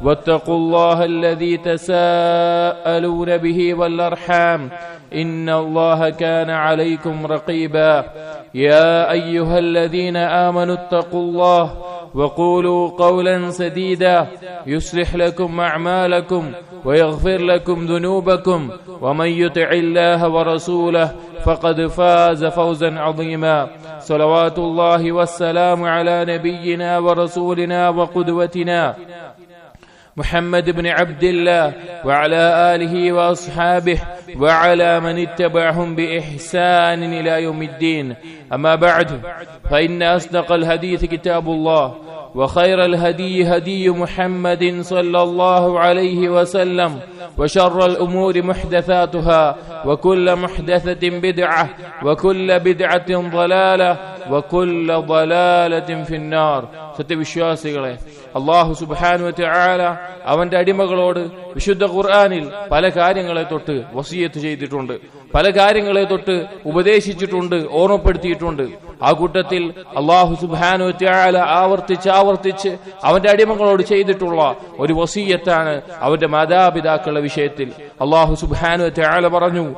واتقوا الله الذي تساءلون به والأرحام إن الله كان عليكم رقيبا يا أيها الذين آمنوا اتقوا الله وقولوا قولا سديدا يصلح لكم أعمالكم ويغفر لكم ذنوبكم ومن يطع الله ورسوله فقد فاز فوزا عظيما صلوات الله والسلام على نبينا ورسولنا وقدوتنا محمد بن عبد الله وعلى آله وأصحابه وعلى من اتبعهم بإحسان إلى يوم الدين. أما بعد فإن أصدق الحديث كتاب الله وخير الهدي هدي محمد صلى الله عليه وسلم وشر الأمور محدثاتها وكل محدثة بدعة وكل بدعة ضلالة وكل ضلالة في النار. ستبشوا سيغلي അള്ളാഹു സുബാനു ആല അവന്റെ അടിമകളോട് വിശുദ്ധ ഖുർആാനിൽ പല കാര്യങ്ങളെ തൊട്ട് വസീയത്ത് ചെയ്തിട്ടുണ്ട്. പല കാര്യങ്ങളെ തൊട്ട് ഉപദേശിച്ചിട്ടുണ്ട് ഓർമ്മപ്പെടുത്തിയിട്ടുണ്ട്. ആ കൂട്ടത്തിൽ അള്ളാഹു സുബാനു ആല ആവർത്തിച്ച് ആവർത്തിച്ച് അവന്റെ അടിമകളോട് ചെയ്തിട്ടുള്ള ഒരു വസീയത്താണ് അവന്റെ മാതാപിതാക്കളുടെ വിഷയത്തിൽ. അള്ളാഹു സുബാനു ആല പറഞ്ഞു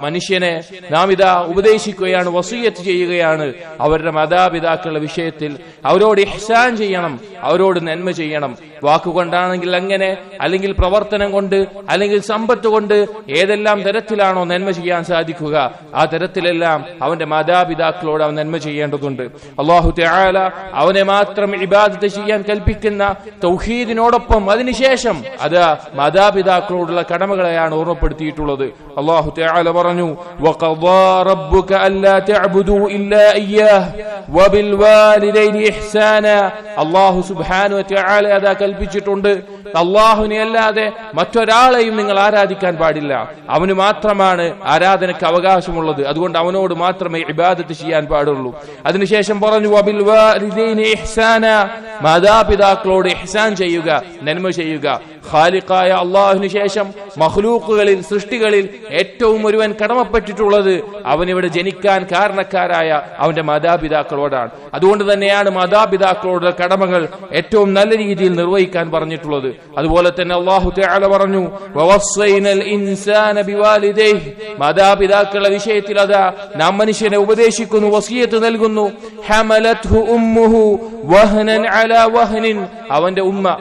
മനുഷ്യനെ നാം ഇതാ ഉപദേശിക്കുകയാണ് വസൂയത്ത് ചെയ്യുകയാണ്. അവരുടെ മാതാപിതാക്കളുടെ വിഷയത്തിൽ അവരോട് ഇഹ്സാൻ ചെയ്യണം അവരോട് നന്മ ചെയ്യണം. വാക്കുകൊണ്ടാണെങ്കിൽ അങ്ങനെ അല്ലെങ്കിൽ പ്രവർത്തനം കൊണ്ട് അല്ലെങ്കിൽ സമ്പത്ത് കൊണ്ട് ഏതെല്ലാം തരത്തിലാണോ നന്മ ചെയ്യാൻ സാധിക്കുക ആ തരത്തിലെല്ലാം അവന്റെ മാതാപിതാക്കളോട് അവൻ നന്മ ചെയ്യേണ്ടതുണ്ട്. അള്ളാഹു ത്യാല അവനെ മാത്രം ഇബാദത്ത് ചെയ്യാൻ കൽപ്പിക്കുന്ന തൗഹീദിനോടൊപ്പം അതിനുശേഷം അത് മാതാപിതാക്കളോടുള്ള കടമകളെയാണ് ഓർമ്മപ്പെടുത്തിയിട്ടുള്ളത്. അള്ളാഹു താല പറഞ്ഞു അള്ളാഹു സുബാനു താല അതാ കൽപ്പിച്ചിട്ടുണ്ട്. അള്ളാഹുവിനെ അല്ലാതെ മറ്റൊരാളെയും നിങ്ങൾ ആരാധിക്കാൻ പാടില്ല. അവന് മാത്രമാണ് ആരാധനയ്ക്ക് അവകാശമുള്ളത്. അതുകൊണ്ട് അവനോട് മാത്രമേ ഇബാദത്ത് ചെയ്യാൻ പാടുള്ളൂ. അതിനുശേഷം പറഞ്ഞു മാതാപിതാക്കളോട് ഇഹ്സാൻ ചെയ്യുക നന്മ ചെയ്യുക. ഖാലിഖായ അള്ളാഹുവിന് ശേഷം മഹ്ലൂക്കുകളിൽ സൃഷ്ടികളിൽ ഏറ്റവും ഒരുവൻ കടമപ്പെട്ടിട്ടുള്ളത് അവനിവിടെ ജനിക്കാൻ കാരണക്കാരായ അവന്റെ മാതാപിതാക്കളോടാണ്. അതുകൊണ്ട് തന്നെയാണ് മാതാപിതാക്കളോട് കടമകൾ ഏറ്റവും നല്ല രീതിയിൽ നിർവഹിക്കാൻ പറഞ്ഞിട്ടുള്ളത്. അതുപോലെ തന്നെ അള്ളാഹു പറഞ്ഞു മാതാപിതാക്കളുടെ വിഷയത്തിൽ അതാ നാം മനുഷ്യനെ ഉപദേശിക്കുന്നു വസീയത്ത് നൽകുന്നു. അവന്റെ ഉമ്മ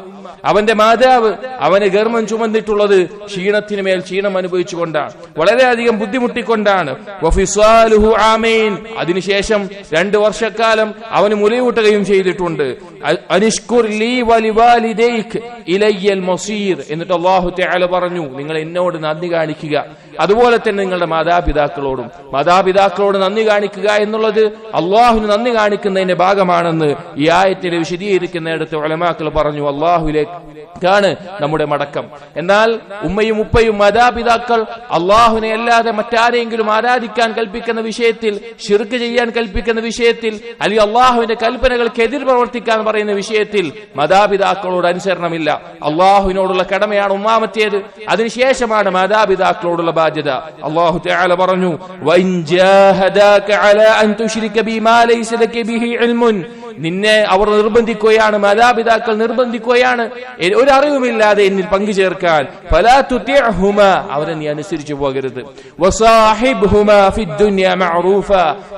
അവന്റെ മാതാവ് അവന് ഗർമ്മം ചുമന്നിട്ടുള്ളത് ക്ഷീണത്തിന് മേൽ ക്ഷീണം അനുഭവിച്ചുകൊണ്ടാണ്. വളരെയധികം ബുദ്ധിമുട്ടിക്കൊണ്ടാണ്. അതിനുശേഷം രണ്ടു വർഷക്കാലം അവന് മുലയൂട്ടുകയും ചെയ്തിട്ടുണ്ട്. എന്നിട്ട് അള്ളാഹു പറഞ്ഞു നിങ്ങൾ എന്നോട് നന്ദി കാണിക്കുക. അതുപോലെ തന്നെ നിങ്ങളുടെ മാതാപിതാക്കളോടും മാതാപിതാക്കളോട് നന്ദി കാണിക്കുക എന്നുള്ളത് അള്ളാഹുവിന് നന്ദി കാണിക്കുന്നതിന്റെ ഭാഗമാണെന്ന് ഈ ആയത്തിനെ വിശദീകരിക്കുന്നിടത്ത് ഒലമാക്കൾ പറഞ്ഞു അള്ളാഹുലേക്കാണ് നമ്മുടെ മടക്കം. എന്നാൽ ഉമ്മയും ഉപ്പയും മാതാപിതാക്കൾ അള്ളാഹുവിനെ അല്ലാതെ മറ്റാരെങ്കിലും ആരാധിക്കാൻ കൽപ്പിക്കുന്ന വിഷയത്തിൽ ഷിർക്ക് ചെയ്യാൻ കൽപ്പിക്കുന്ന വിഷയത്തിൽ അല്ലെങ്കിൽ അള്ളാഹുവിന്റെ കൽപ്പനകൾക്ക് എതിർ പ്രവർത്തിക്കാൻ പറയുന്ന വിഷയത്തിൽ മാതാപിതാക്കളോട് അനുസരണമില്ല. അള്ളാഹുവിനോടുള്ള കടമയാണ് ഉമ്മാമത്തേത്. അതിനുശേഷമാണ് മാതാപിതാക്കളോടുള്ള ബാധ്യത അള്ളാഹു തആല പറഞ്ഞു വഇൻ ജാഹദാക അലാ അൻ തുശ്രിക ബിമാ ലൈസ ലക ബിഹി ഇൽമുൻ. നിന്നെ അവർ നിർബന്ധിക്കുകയാണ് മാതാപിതാക്കൾ നിർബന്ധിക്കുകയാണ്. ഒരു അറിവുമില്ലാതെ എന്നിൽ പങ്കുചേർക്കാൻ. തുതിഅഹുമ അവരെ നീ അനുസരിച്ചു പോകരുത്.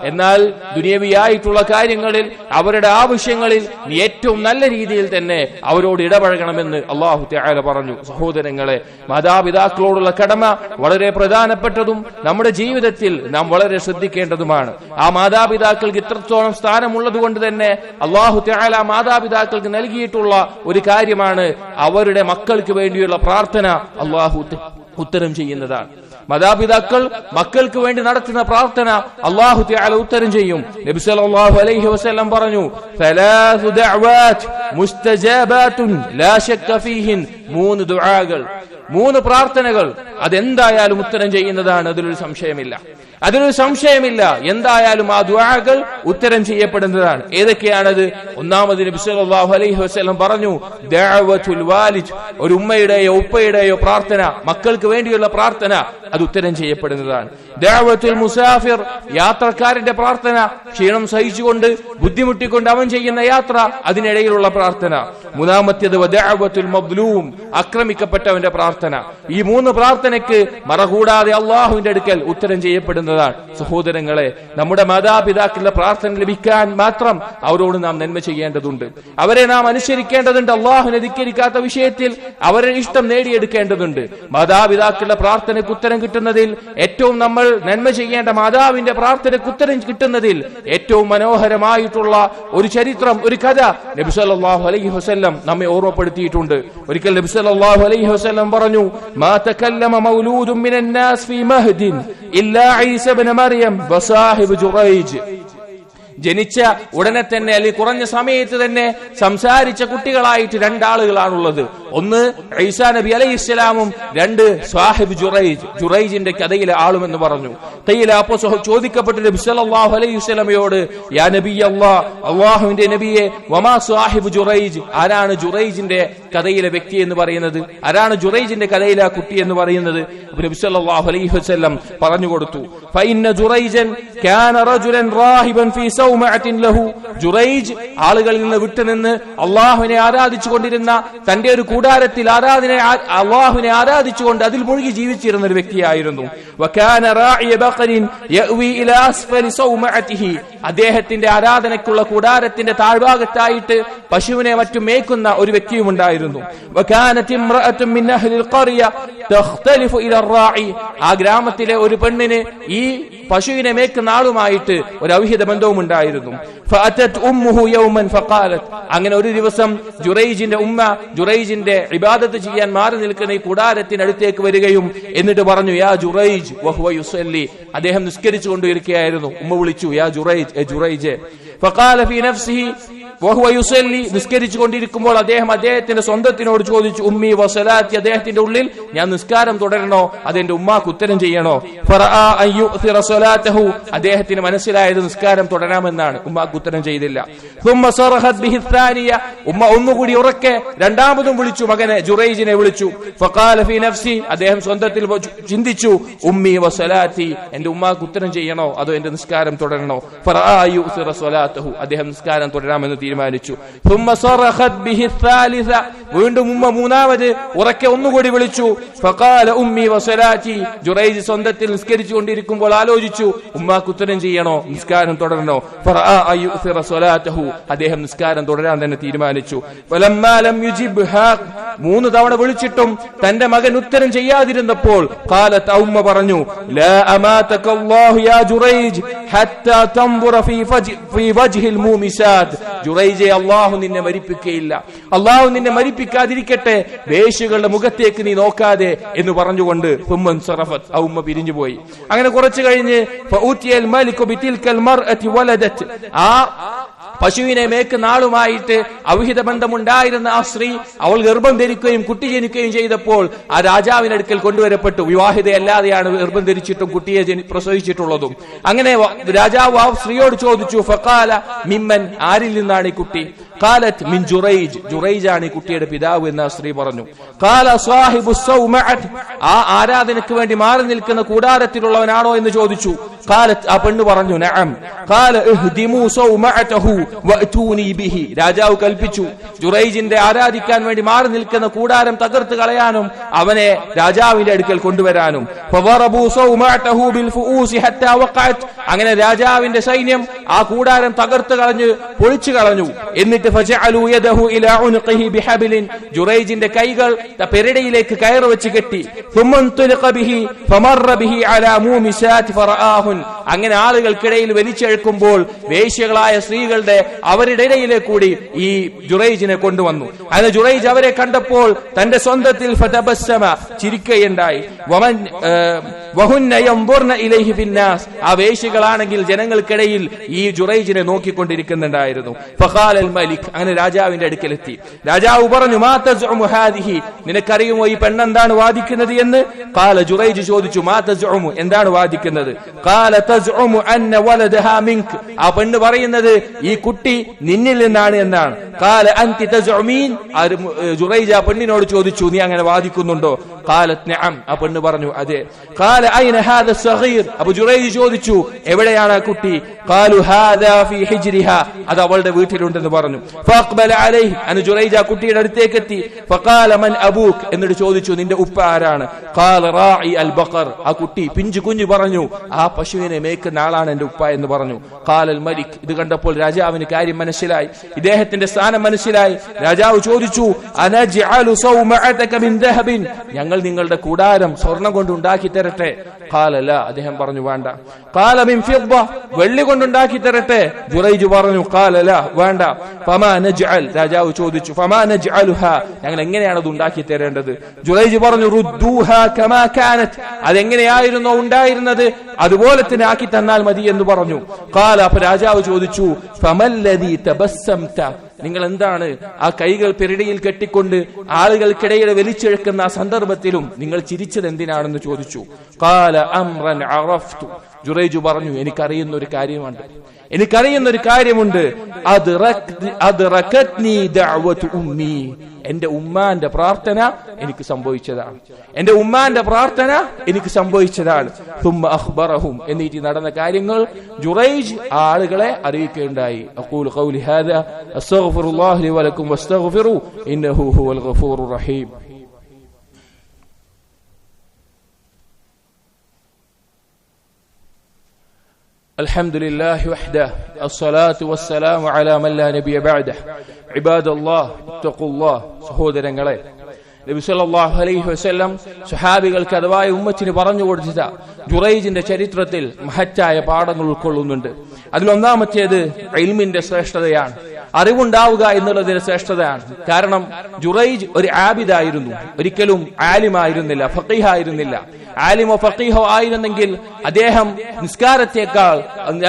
എന്നാൽ ദുനിയവിയായിട്ടുള്ള കാര്യങ്ങളിൽ അവരുടെ ആവശ്യങ്ങളിൽ നീ ഏറ്റവും നല്ല രീതിയിൽ തന്നെ അവരോട് ഇടപഴകണമെന്ന് അള്ളാഹു തആല പറഞ്ഞു. സഹോദരങ്ങളെ മാതാപിതാക്കളോടുള്ള കടമ വളരെ പ്രധാനപ്പെട്ടതും നമ്മുടെ ജീവിതത്തിൽ നാം വളരെ ശ്രദ്ധിക്കേണ്ടതുമാണ്. ആ മാതാപിതാക്കൾക്ക് ഇത്രത്തോളം സ്ഥാനമുള്ളത് കൊണ്ട് തന്നെ അള്ളാഹു തആല മാതാപിതാക്കൾക്ക് നൽകിയിട്ടുള്ള ഒരു കാര്യമാണ് അവരുടെ മക്കൾക്ക് വേണ്ടിയുള്ള പ്രാർത്ഥന അള്ളാഹു ഉത്തരം ചെയ്യുന്നതാണ്. മാതാപിതാക്കൾ മക്കൾക്ക് വേണ്ടി നടത്തുന്ന പ്രാർത്ഥന അള്ളാഹു തആല ഉത്തരം ചെയ്യും. നബി സല്ലല്ലാഹു അലൈഹി വസല്ലം പറഞ്ഞു സലാസു ദഅവാത് മുസ്തജാബാതുൻ ലാ ശക്ക ഫീഹിൻ. മൂന്ന് ദുആകൾ മൂന്ന് പ്രാർത്ഥനകൾ അതെന്തായാലും ഉത്തരം ചെയ്യുന്നതാണ് അതിലൊരു സംശയമില്ല. അതിലൊരു സംശയമില്ല. എന്തായാലും ആ ദുആകൾ ഉത്തരം ചെയ്യപ്പെടുന്നതാണ്. ഏതൊക്കെയാണത്? ഒന്നാമത് നബി സല്ലല്ലാഹു അലൈഹി വസല്ലം പറഞ്ഞു ദഅവത്തുൽ ഒരു ഉമ്മയുടെയോ ഉപ്പയുടെയോ പ്രാർത്ഥന മക്കൾക്ക് വേണ്ടിയുള്ള പ്രാർത്ഥന. അത് ഉത്തരം ചെയ്യപ്പെടുന്നതാണ്. ദഅവത്തുൽ മുസാഫിർ യാത്രക്കാരന്റെ പ്രാർത്ഥന ക്ഷീണം സഹിച്ചുകൊണ്ട് ബുദ്ധിമുട്ടിക്കൊണ്ട് അവൻ ചെയ്യുന്ന യാത്ര അതിനിടയിലുള്ള പ്രാർത്ഥന. മൂന്നാമത്തേത് വദഅവത്തുൽ മബ്ലൂം ആക്രമിക്കപ്പെട്ടവന്റെ പ്രാർത്ഥന. ഈ മൂന്ന് പ്രാർത്ഥനയ്ക്ക് മറകൂടാതെ അള്ളാഹുവിന്റെ അടുക്കൽ ഉത്തരം ചെയ്യപ്പെടുന്നതാണ്. സഹോദരങ്ങളെ നമ്മുടെ മാതാപിതാക്കളുടെ പ്രാർത്ഥന ലഭിക്കാൻ മാത്രം അവരോട് നാം നന്മ ചെയ്യേണ്ടതുണ്ട്. അവരെ നാം അനുസരിക്കേണ്ടതുണ്ട്. അള്ളാഹുവിനെ ധിക്കരിക്കാത്ത വിഷയത്തിൽ അവരുടെ ഇഷ്ടം നേടിയെടുക്കേണ്ടതുണ്ട്. മാതാപിതാക്കളുടെ പ്രാർത്ഥനയ്ക്ക് ഉത്തരം കിട്ടുന്നതിൽ ഏറ്റവും നമ്മൾ നന്മ ചെയ്യേണ്ട മാതാവിന്റെ പ്രാർത്ഥനയ്ക്ക് ഉത്തരം കിട്ടുന്നതിൽ ഏറ്റവും മനോഹരമായിട്ടുള്ള ഒരു ചരിത്രം ഒരു കഥ നബി സല്ലല്ലാഹു അലൈഹി വസല്ലം നമ്മെ ഓർമ്മപ്പെടുത്തിയിട്ടുണ്ട്. ഒരിക്കൽ നബി സല്ലല്ലാഹു അലൈഹി വസല്ലം പറഞ്ഞു മാ തകല്ലമ മിനൻ നാസ് ഫീ മഹ്ദിൻ ഇല്ലാ ഈസ ഇബ്നു മറിയം വസാഹിബ് ജുറൈജ്. ജനിച്ച ഉടനെ തന്നെ അല്ലെങ്കിൽ കുറഞ്ഞ സമയത്ത് തന്നെ സംസാരിച്ച കുട്ടികളായിട്ട് രണ്ടാളുകളാണുള്ളത്. ഒന്ന് ഐസാ നബി അലൈഹി ഇസ്ലാമും രണ്ട് സാഹിബ് ജുറൈജ് ജുറൈജിന്റെ കഥയിലെ ആളുമെന്ന് പറഞ്ഞു. തയ്യില അപ്പോ ചോദിക്കപ്പെട്ട നബി സല്ലല്ലാഹു അലൈഹി വസല്ലമയോട് യാ നബി അല്ലാഹ് അള്ളാഹുവിന്റെ നബിയെ വമാ സാഹിബ് ജുറൈജ്? ആരാണ് ജുറൈജിന്റെ കഥയിലെ വ്യക്തി എന്ന് പറയുന്നത്? ആരാണ് ജുറൈജിന്റെ കഥയിലെ ആ കുട്ടി എന്ന് പറയുന്നത്? അലൈഹി പറഞ്ഞു കൊടുത്തു. ജുറൈജ് ആളുകളിൽ നിന്ന് വിട്ടുനിന്ന് അള്ളാഹുവിനെ ആരാധിച്ചു കൊണ്ടിരുന്ന തന്റെ ഒരു കൂടാരത്തിൽ ആരാധന അള്ളാഹുവിനെ ആരാധിച്ചുകൊണ്ട് അതിൽ മുഴുകി ജീവിച്ചിരുന്ന ഒരു വ്യക്തിയായിരുന്നു. അദ്ദേഹത്തിന്റെ ആരാധനയ്ക്കുള്ള കൂടാരത്തിന്റെ താഴ്ഭാഗത്തായിട്ട് പശുവിനെ മറ്റും മേക്കുന്ന ഒരു വ്യക്തിയും ഉണ്ടായിരുന്നു റാഇ ആ ഗ്രാമത്തിലെ ഒരു പെണ്ണിന് ഈ പശുവിനെ മേക്കുന്ന ആളുമായിട്ട് ഒരു ഔഹിത ബന്ധവും ഉണ്ടായിരുന്നു അങ്ങനെ ഒരു ദിവസം ജുറൈജിന്റെ ഉമ്മ ജുറൈജിന്റെ ഇബാദത്ത് ചെയ്യാൻ മാറി നിൽക്കുന്ന ഈ കൂടാരത്തിനടുത്തേക്ക് വരികയും എന്നിട്ട് പറഞ്ഞു യാ ജുറൈജ് അദ്ദേഹം നിസ്കരിച്ചു കൊണ്ടിരിക്കുകയായിരുന്നു ഉമ്മ വിളിച്ചു യാ ജുറൈജ് ജുറൈജ്. في നഫ്സിഹി വഹുവയുസല്ലി നിസ്കരിച്ചു കൊണ്ടിരിക്കുമ്പോൾ അദ്ദേഹം അദ്ദേഹത്തിന്റെ സ്വന്തത്തിനോട് ചോദിച്ചു ഉമ്മി വസലാത്തി? അദ്ദേഹത്തിന്റെ ഉള്ളിൽ ഞാൻ നിസ്കാരം തുടരണോ? അതെന്റെ ഉമ്മാക്ക് ഉത്തരം ചെയ്യണോ? അദ്ദേഹത്തിന് മനസ്സിലായത് നിസ്കാരം തുടരാമെന്നാണ്. ഉമ്മാക്ക് ഉത്തരം ചെയ്തില്ല. ഉമ്മ ഒന്നുകൂടി ഉറക്കെ രണ്ടാമതും വിളിച്ചു മകനെ ജുറൈജിനെ വിളിച്ചു. നഫ്സി. അദ്ദേഹം സ്വന്തത്തിൽ ചിന്തിച്ചു ഉമ്മി വസലാത്തി എന്റെ ഉമ്മാക്ക് ഉത്തരം ചെയ്യണോ? അതോ എന്റെ നിസ്കാരം തുടരണോ? അദ്ദേഹം നിസ്കാരം തുടരാമെന്ന് തീരുമാനിച്ചു. വീണ്ടും ഉമ്മ മൂന്നാമത് ഉറക്കെ ഒന്നുകൂടി വിളിച്ചു. ഉമ്മി ജുറൈജ് സ്വന്തത്തിൽ നിസ്കരിച്ചു കൊണ്ടിരിക്കുമ്പോൾ ആലോചിച്ചു ഉമ്മാക്ക് ഉത്തരം ചെയ്യണോ? നിസ്കാരം തുടരണോ? അദ്ദേഹം നിസ്കാരം തുടരാൻ തന്നെ തീരുമാനിച്ചു. മൂന്ന് തവണ വിളിച്ചിട്ടും തന്റെ മകൻ ഉത്തരം ചെയ്യാതിരുന്നപ്പോൾ കാലത്ത് ഉമ്മ പറഞ്ഞു ജുറൈജ് ജുറൈജെ അല്ലാഹു നിന്നെ മരിപ്പിക്കുകയില്ല അള്ളാഹു നിന്നെ മരിപ്പിക്കാതിരിക്കട്ടെ. വേശുകളുടെ മുഖത്തേക്ക് നീ നോക്കാതെ എന്ന് പറഞ്ഞുകൊണ്ട് സറഫത്ത് ആ ഉമ്മ പിരിഞ്ഞുപോയി. അങ്ങനെ കുറച്ചു കഴിഞ്ഞ് ആ പശുവിനെ മേക്കുന്ന ആളുമായിട്ട് അവിഹിത ബന്ധമുണ്ടായിരുന്ന ആ സ്ത്രീ അവൾ ഗർഭം ധരിക്കുകയും കുട്ടി ജനിക്കുകയും ചെയ്തപ്പോൾ ആ രാജാവിനടുക്കൽ കൊണ്ടുവരപ്പെട്ടു. വിവാഹിതയല്ലാതെയാണ് ഗർഭം ധരിച്ചിട്ടും കുട്ടിയെ പ്രസവിച്ചിട്ടുള്ളതും. അങ്ങനെ രാജാവ് ആ സ്ത്രീയോട് ചോദിച്ചു ഫക്കാല മിമ്മൻ ആരിൽ നിന്നാണ് ഈ കുട്ടി? കാലത്ത് മിൻ ജുറൈജ്. ജുറൈജ് ആണ് ഈ കുട്ടിയുടെ പിതാവ് എന്ന് ആ സ്ത്രീ പറഞ്ഞു. കാല സാഹിബു ആ ആരാധനയ്ക്ക് വേണ്ടി മാറി നിൽക്കുന്ന കൂടാരത്തിലുള്ളവനാണോ എന്ന് ചോദിച്ചു. കാലത്ത് ആ പെണ്ണ് പറഞ്ഞു നഅം. കാല ഇഹ്ദിമൂ സൗമഅതഹു വഅതൂനി ബിഹി. രാജാവ് കൽപ്പിച്ചു ജുറൈജിന്റെ ആരാധിക്കാൻ വേണ്ടി മാറി നിൽക്കുന്ന കൂടാരം തകർത്ത് കളയാനും അവനെ രാജാവിന്റെ അടുക്കൽ കൊണ്ടുവരാനും. ഫവറബൂ സൗമഅതഹു ഹത്താ വഖഅത്. അങ്ങനെ രാജാവിന്റെ സൈന്യം ആ കൂടാരം തകർത്ത് കളഞ്ഞു പൊളിച്ചു കളഞ്ഞു. എന്നിട്ട് ഫജഅലു യദഹു ഇലാ ഉൻഖിഹി ബിഹബ്ലിൻ. ജുറൈജിന്റെ കൈകൾ പെരടയിലേക്ക് കയർ വെച്ച് കെട്ടി ഫമർറ ബിഹി അലാ മൂമിസാത് ഫറആഹു അങ്ങനെ ആളുകൾക്കിടയിൽ വലിച്ചെഴുക്കുമ്പോൾ വേശ്യകളായ സ്ത്രീകളുടെ അവരുടെ ഇടയിലെ കൂടി ഈ ജുറൈജിനെ കൊണ്ടുവന്നു. അങ്ങനെ ജുറൈജ് അവരെ കണ്ടപ്പോൾ തന്റെ സ്വന്തത്തിൽ ഫതബസ്സമ ചിരിക്കുകയുണ്ടായി ആ വേശികളാണെങ്കിൽ ജനങ്ങൾക്കിടയിൽ ഈ ജുറൈജിനെ നോക്കിക്കൊണ്ടിരിക്കുന്നുണ്ടായിരുന്നു. മലിക് അങ്ങനെ രാജാവിന്റെ അടുക്കലെത്തി. രാജാവ് പറഞ്ഞു മാതഹി നിനക്കറിയുമോ ഈ പെണ്ണെന്താണ് വാദിക്കുന്നത് എന്ന്? കാല ജുറൈജ് ചോദിച്ചു മാതജു എന്താണ് വാദിക്കുന്നത്? ആ പെണ്ണ് പറയുന്നത് ഈ കുട്ടി നിന്നിൽ നിന്നാണ് എന്നാണ്. ഖാല അന്തി തസ്ഉമീൻ? ജുറൈജ് പെണ്ണിനോട് ചോദിച്ചു നീ അങ്ങനെ വാദിക്കുന്നുണ്ടോ? ഖാലത് നഅം. ആ പെണ്ണ് പറഞ്ഞു അതെ. ഖാല ഐന ഹാദ സഗീർ? അബു ജുറൈജ് ചോദിച്ചു എവിടെയാണ് ആ കുട്ടി? ഖാലു ഹാദാ ഫീ ഹിജ്രിഹാ. അത് അവളുടെ വീട്ടിലുണ്ടെന്ന് പറഞ്ഞു. ഫഅഖ്ബല അലൈഹി. അൻ ജുറൈജ് കുട്ടിയുടെ അടുത്തേക്ക് എത്തി. ഫഖാല മൻ അബൂക് എന്നിട്ട് ചോദിച്ചു നിന്റെ ഉപ്പ ആരാണ്? ഖാല റാഇ അൽ ബഖർ ആ കുട്ടി പിഞ്ചു കുഞ്ഞു പറഞ്ഞു ആ പശുവിനെ മേക്കുന്ന ആളാണ് എന്റെ ഉപ്പ എന്ന് പറഞ്ഞു. കാലൽ മലിക്. ഇത് കണ്ടപ്പോൾ രാജാവിന് കാര്യം മനസ്സിലായി. ഇദ്ദേഹത്തിന്റെ സ്ഥാനം മനസ്സിലായി. രാജാവ് ചോദിച്ചു ഞങ്ങൾ നിങ്ങളുടെ കൂടാരം സ്വർണം കൊണ്ട് ഉണ്ടാക്കി തരട്ടെ. കാലല്ല അദ്ദേഹം പറഞ്ഞു വേണ്ട. ഖാല മിൻ ഫിദ്ദ. വെള്ളി കൊണ്ട് ഉണ്ടാക്കി തരട്ടെ. ജുറൈജ് പറഞ്ഞു കാലല്ല വേണ്ട. രാജാവ് ചോദിച്ചു ഞങ്ങൾ എങ്ങനെയാണ് അത് ഉണ്ടാക്കി തരേണ്ടത്? ജുറൈജ് പറഞ്ഞു അതെങ്ങനെയായിരുന്നോ ഉണ്ടായിരുന്നത്? അതുപോലെ തന്നെ ആക്കി തന്നാൽ മതി എന്ന് പറഞ്ഞു. കാല അപ്പൊ രാജാവ് ചോദിച്ചു നിങ്ങൾ എന്താണ് ആ കൈകൾ പെരടിയിൽ കെട്ടിക്കൊണ്ട് ആളുകൾക്കിടയിൽ വലിച്ചെഴുക്കുന്ന ആ സന്ദർഭത്തിലും നിങ്ങൾ ചിരിച്ചത് എന്തിനാണെന്ന് ചോദിച്ചു. കാല അമ്രൻ അറഫ്തു. ജുറൈജു പറഞ്ഞു എനിക്കറിയുന്ന ഒരു കാര്യമുണ്ട്. എനിക്കറിയുന്ന ഒരു കാര്യമുണ്ട് ഉമ്മി. എന്റെ ഉമ്മാന്റെ പ്രാർത്ഥന എനിക്ക് സംഭവിച്ചതാണ്. എന്റെ ഉമ്മാന്റെ പ്രാർത്ഥന എനിക്ക് സംഭവിച്ചതാണ്. തുമ്മ എന്നിട്ട് നടന്ന കാര്യങ്ങൾ ജുറൈജ് ആളുകളെ അറിയിക്കുകയുണ്ടായി അഖൂലു ഖൗലി അസ്തഗ്ഫിറുല്ലാഹി വലക്കും വസ്തഗ്ഫിറു ഇന്നഹു ഹുവൽ റഹീം. الحمد لله وحده الصلاة والسلام على من لا نبي بعده عباد الله اتقوا الله സഹോദരങ്ങളെ നബി സല്ലല്ലാഹു അലൈഹി വസല്ലം സ്വഹാബികൾക്ക് അഥവാ ഉമ്മത്തിന് പറഞ്ഞു കൊടുത്ത ജുറൈജിന്റെ ചരിത്രത്തിൽ മഹറ്റായ പാഠങ്ങൾ ഉൾക്കൊള്ളുന്നുണ്ട് അതിലൊന്നാമത്തേത് ഇൽമിന്റെ ശ്രേഷ്ഠതയാണ് അറിവുണ്ടാവുക എന്നുള്ളതിന്റെ ശ്രേഷ്ഠതയാണ് കാരണം ജുറൈജ് ഒരു ആബിദായിരുന്നു ഒരിക്കലും ആലിമായിരുന്നില്ല ഫക്കീഹായിരുന്നില്ല ആലിമോ ഫക്കീഹോ ആയിരുന്നെങ്കിൽ അദ്ദേഹം നിസ്കാരത്തേക്കാൾ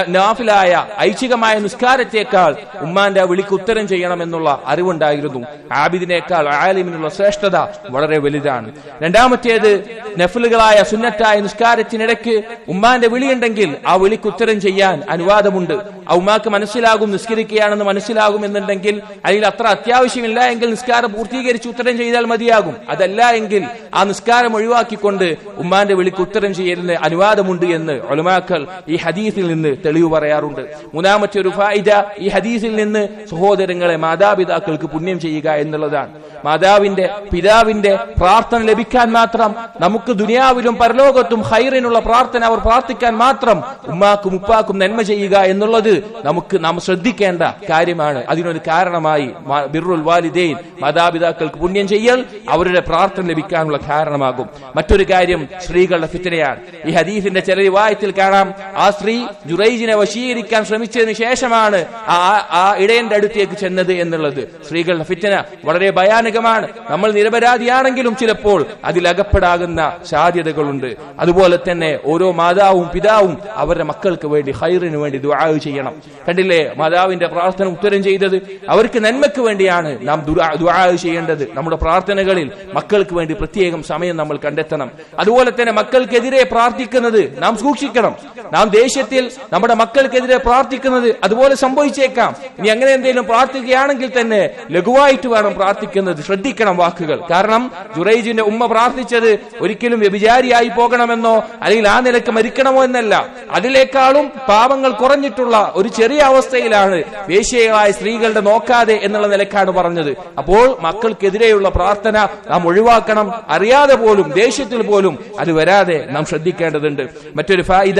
നാഫിലായ ഐച്ഛികമായ നിസ്കാരത്തേക്കാൾ ഉമ്മാന്റെ വിളിക്ക് ഉത്തരം ചെയ്യണമെന്നുള്ള അറിവുണ്ടായിരുന്നു. ആബിദിനേക്കാൾ ആലിമിനുള്ള ശ്രേഷ്ഠത വളരെ വലുതാണ്. രണ്ടാമത്തേത് നഫലുകളായ സുന്നത്തായ നിസ്കാരത്തിനിടയ്ക്ക് ഉമ്മാന്റെ വിളിയുണ്ടെങ്കിൽ ആ വിളിക്ക് ഉത്തരം ചെയ്യാൻ അനുവാദമുണ്ട്. ആ ഉമ്മാക്ക് മനസ്സിലാകും നിസ്കരിക്കുകയാണെന്ന് മനസ്സിലാകും എന്നുണ്ടെങ്കിൽ അതിൽ അത്ര അത്യാവശ്യമില്ല എങ്കിൽ നിസ്കാരം പൂർത്തീകരിച്ച് ഉത്തരം ചെയ്താൽ മതിയാകും. അതല്ല എങ്കിൽ ആ നിസ്കാരം ഒഴിവാക്കിക്കൊണ്ട് ഉമ്മാന്റെ വിളിക്ക് ഉത്തരം ചെയ്യലിന് അനുവാദമുണ്ട് എന്ന് ഒലമാക്കൾ ഈ ഹദീസിൽ നിന്ന് തെളിവ് പറയാറുണ്ട്. മൂന്നാമത്തെ ഒരു ഫായിദ ഈ ഹദീസിൽ നിന്ന് സഹോദരങ്ങളെ മാതാപിതാക്കൾക്ക് പുണ്യം ചെയ്യുക എന്നുള്ളതാണ്. മാതാവിന്റെ പിതാവിന്റെ പ്രാർത്ഥന ലഭിക്കാൻ മാത്രം നമുക്ക് ദുനിയാവിലും പരലോകത്തും ഹൈറിനുള്ള പ്രാർത്ഥന അവർ പ്രാർത്ഥിക്കാൻ മാത്രം ഉമ്മാക്കും ഉപ്പാക്കും നന്മ ചെയ്യുക എന്നുള്ളത് നമുക്ക് നാം ശ്രദ്ധിക്കേണ്ട കാര്യമാണ്. അതിനൊരു കാരണമായി ബിറുൽ വാലിദൈൻ മാതാപിതാക്കൾക്ക് പുണ്യം ചെയ്യൽ അവരുടെ പ്രാർത്ഥന ലഭിക്കാനുള്ള കാരണമാകും. മറ്റൊരു കാര്യം സ്ത്രീകളുടെ ഫിത്തനയാണ്. ഈ ഹദീഫിന്റെ ചില വിവാഹത്തിൽ കാണാം ആ സ്ത്രീ ജുറൈജിനെ വശീകരിക്കാൻ ശ്രമിച്ചതിന് ശേഷമാണ് ആ ആ ഇടയന്റെ അടുത്തേക്ക് ചെന്നത് എന്നുള്ളത്. സ്ത്രീകളുടെ ഫിത്തന വളരെ ഭയാനകമാണ്. നമ്മൾ നിരപരാധിയാണെങ്കിലും ചിലപ്പോൾ അതിൽ അകപ്പെടാകുന്ന സാധ്യതകളുണ്ട്. അതുപോലെ തന്നെ ഓരോ മാതാവും പിതാവും അവരുടെ മക്കൾക്ക് വേണ്ടി ഹൈറിന് വേണ്ടി ദുആ ചെയ്യണം. കണ്ടില്ലേ? മാതാവിന്റെ പ്രാർത്ഥന ഉത്തരം ചെയ്തത് അവർക്ക് നന്മയ്ക്ക് വേണ്ടിയാണ് നാം ദുആ ചെയ്യേണ്ടത്. നമ്മുടെ പ്രാർത്ഥനകളിൽ മക്കൾക്ക് വേണ്ടി പ്രത്യേകം സമയം നമ്മൾ കണ്ടെത്തണം. അതുപോലെ തന്നെ മക്കൾക്കെതിരെ പ്രാർത്ഥിക്കുന്നത് നാം സൂക്ഷിക്കണം. നാം ദേഷ്യത്തിൽ നമ്മുടെ മക്കൾക്കെതിരെ പ്രാർത്ഥിക്കുന്നത് അതുപോലെ സംഭവിച്ചേക്കാം. ഇനി അങ്ങനെ എന്തെങ്കിലും പ്രാർത്ഥിക്കുകയാണെങ്കിൽ തന്നെ ലഘുവായിട്ട് വേണം പ്രാർത്ഥിക്കുന്നത്. ശ്രദ്ധിക്കണം വാക്കുകൾ. കാരണം ജുറൈജിന്റെ ഉമ്മ പ്രാർത്ഥിച്ചത് ഒരിക്കലും വ്യഭിചാരിയായി പോകണമെന്നോ അല്ലെങ്കിൽ ആ നിലയ്ക്ക് മരിക്കണമോ എന്നല്ല. അതിലേക്കാളും പാപങ്ങൾ കുറഞ്ഞിട്ടുള്ള ഒരു ചെറിയ അവസ്ഥയിലാണ് വേശ്യകളായ സ്ത്രീകളുടെ നോക്കാതെ എന്നുള്ള നിലക്കാണ് പറഞ്ഞത്. അപ്പോൾ മക്കൾക്കെതിരെയുള്ള പ്രാർത്ഥന നാം ഒഴിവാക്കണം. അറിയാതെ പോലും ദേഷ്യത്തിൽ പോലും അത് വരാതെ നാം ശ്രദ്ധിക്കേണ്ടതുണ്ട്. മറ്റൊരു ഫായിദ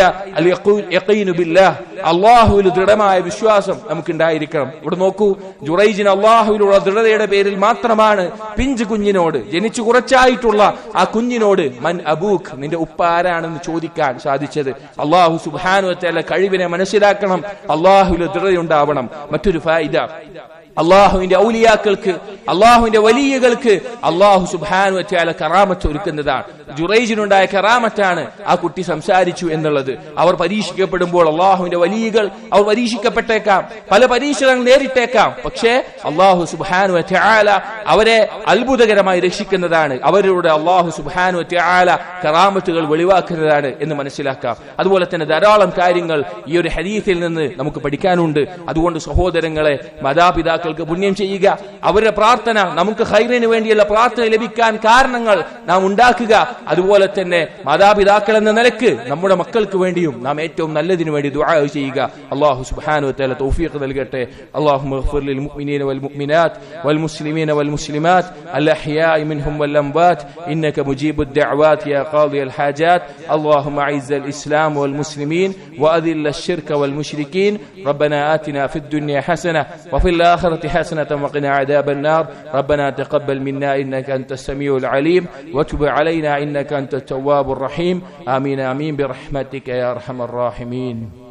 അള്ളാഹുവിൽ ദൃഢമായ വിശ്വാസം നമുക്കുണ്ടായിരിക്കണം. ഇവിടെ നോക്കൂ ജുറൈജിന് അള്ളാഹുവിലുള്ള ദൃഢതയുടെ പേരിൽ മാത്രമാണ് പിഞ്ചു കുഞ്ഞിനോട് ജനിച്ചു കുറച്ചായിട്ടുള്ള ആ കുഞ്ഞിനോട് മൻ അബൂഖ് നിന്റെ ഉപ്പ ആരാണെന്ന് ചോദിക്കാൻ സാധിച്ചത്. അള്ളാഹു സുബാനുവത്തല്ല കഴിവിനെ മനസ്സിലാക്കണം. അള്ളാഹുവിൽ ദൃഢതയുണ്ടാവണം. മറ്റൊരു ഫായിദ അള്ളാഹുവിന്റെ ഔലിയാക്കൾക്ക് അള്ളാഹുവിന്റെ വലിയകൾക്ക് അള്ളാഹു സുബാനു വറ്റാല കറാമത്ത് ഒരുക്കുന്നതാണ്. ജുറൈജിനുണ്ടായ കറാമത്താണ് ആ കുട്ടി സംസാരിച്ചു എന്നുള്ളത്. അവർ പരീക്ഷിക്കപ്പെടുമ്പോൾ അള്ളാഹുവിന്റെ വലിയകൾ അവർ പരീക്ഷിക്കപ്പെട്ടേക്കാം. പല പരീക്ഷണങ്ങൾ നേരിട്ടേക്കാം. പക്ഷേ അള്ളാഹു സുബാനു വെച്ചാല അവരെ അത്ഭുതകരമായി രക്ഷിക്കുന്നതാണ്. അവരുടെ അള്ളാഹു സുബാനു വെച്ചാല കറാമത്തുകൾ വെളിവാക്കുന്നതാണ് എന്ന് മനസ്സിലാക്കാം. അതുപോലെ തന്നെ ധാരാളം കാര്യങ്ങൾ ഈ ഒരു ഹരീഫിൽ നിന്ന് നമുക്ക് പഠിക്കാനുണ്ട്. അതുകൊണ്ട് സഹോദരങ്ങളെ മാതാപിതാക്കൾക്ക് പുണ്യം ചെയ്യുക അവരുടെ പ്രാർത്ഥന നമുക്ക് ഹൈറിന് വേണ്ടിയുള്ള പ്രാർത്ഥന ലഭിക്കാൻ കാരണങ്ങൾ നാം ഉണ്ടാക്കുക അതുപോലെ തന്നെ മാതാപിതാക്കൾ എന്ന നിലക്ക് നമ്മുടെ മക്കൾക്ക് വേണ്ടിയും നാം ഏറ്റവും നല്ലതിനു വേണ്ടി ദുആ ചെയ്യുക അള്ളാഹു സുബ്ഹാനഹു വതആല തൗഫീഖ് നൽകട്ടെ اللهم اغفر للمؤمنين والمؤمنات والمسلمين والمسلمات الأحياء منهم والأموات إنك مجيب الدعوات يا قاضي الحاجات اللهم أعز الإسلام والمسلمين وأذل الشرك والمشركين ربنا آتنا في الدنيا حسنة وفي الآخرة حسنة وقنا عذاب النار. ربنا تقبل منا إنك أنت السميع العليم. وتب علينا إنك أنت التواب الرحيم. آمين آمين. برحمتك يا أرحم الراحمين.